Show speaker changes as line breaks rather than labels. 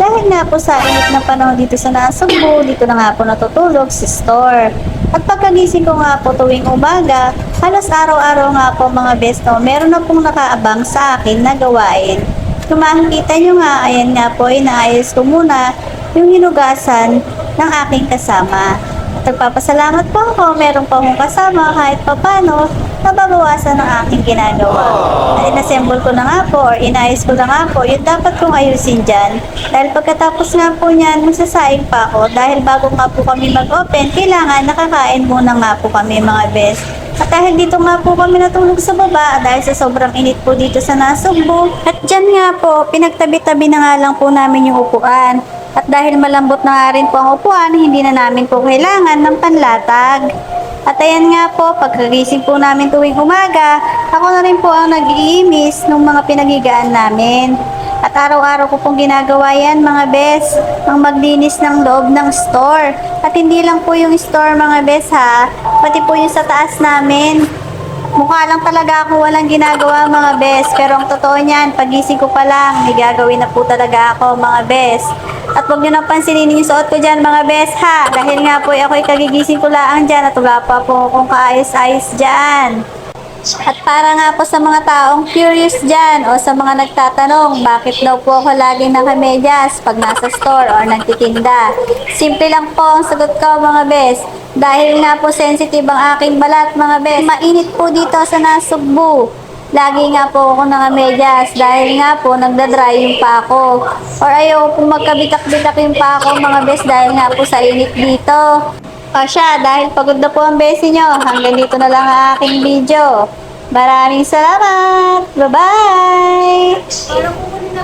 Dahil nga po sa init ng panahon dito sa Nasugbu, dito na nga po natutulog si store. At pagkagising ko nga po tuwing umaga, halos araw-araw nga po mga besto, meron na pong nakaabang sa akin na gawain. Kung makikita nyo nga, ayan nga po, inaayos ko muna yung hinugasan ng aking kasama. At nagpapasalamat po ako, meron pa akong kasama kahit papano, nababawasan ng aking ginagawa. Inassemble ko na nga po, or inayos ko na nga po, yung dapat kong ayusin dyan. Dahil pagkatapos nga po niyan, magsasaing pa ako. Dahil bago nga po kami mag-open, kailangan nakakain muna nga po kami mga best. At dahil dito nga po kami natulog sa baba, dahil sa sobrang init po dito sa Nasugbu, at dyan nga po, pinagtabi-tabi na nga lang po namin yung upuan. At dahil malambot na nga rin po ang upuan, hindi na namin po kailangan ng panlatag. At ayan nga po, pagkagising po namin tuwing umaga, ako na rin po ang nag-iimis ng mga pinagigaan namin. At araw-araw ko pong ginagawa yan mga bes, ang maglinis ng loob ng store. At hindi lang po yung store mga bes ha, pati po yung sa taas namin. Mukha lang talaga ako walang ginagawa mga bes, pero ang totoo niyan, pagising ko pa lang, may gagawin na po talaga ako mga bes. At huwag nyo nang pansinin yung suot ko dyan mga bes ha, dahil nga po ako'y kagigising ko lang dyan at wala pa po akong kaayos-ayos dyan. At para nga po sa mga taong curious dyan o sa mga nagtatanong bakit daw po ako laging nakamedyas pag nasa store or nagtitinda. Simple lang po ang sagot ko mga bes. Dahil nga po sensitive ang aking balat mga bes. Mainit po dito sa nasugbu. Lagi nga po ako nakamedyas dahil nga po nagda-dry yung pa ako. Or ayaw pong magkabitak-bitak yung pa ako mga bes dahil nga po sa init dito. O siya, dahil pagod na po ang besi nyo, hanggang dito na lang ang aking video. Maraming salamat! Bye-bye!
Parang kukunin na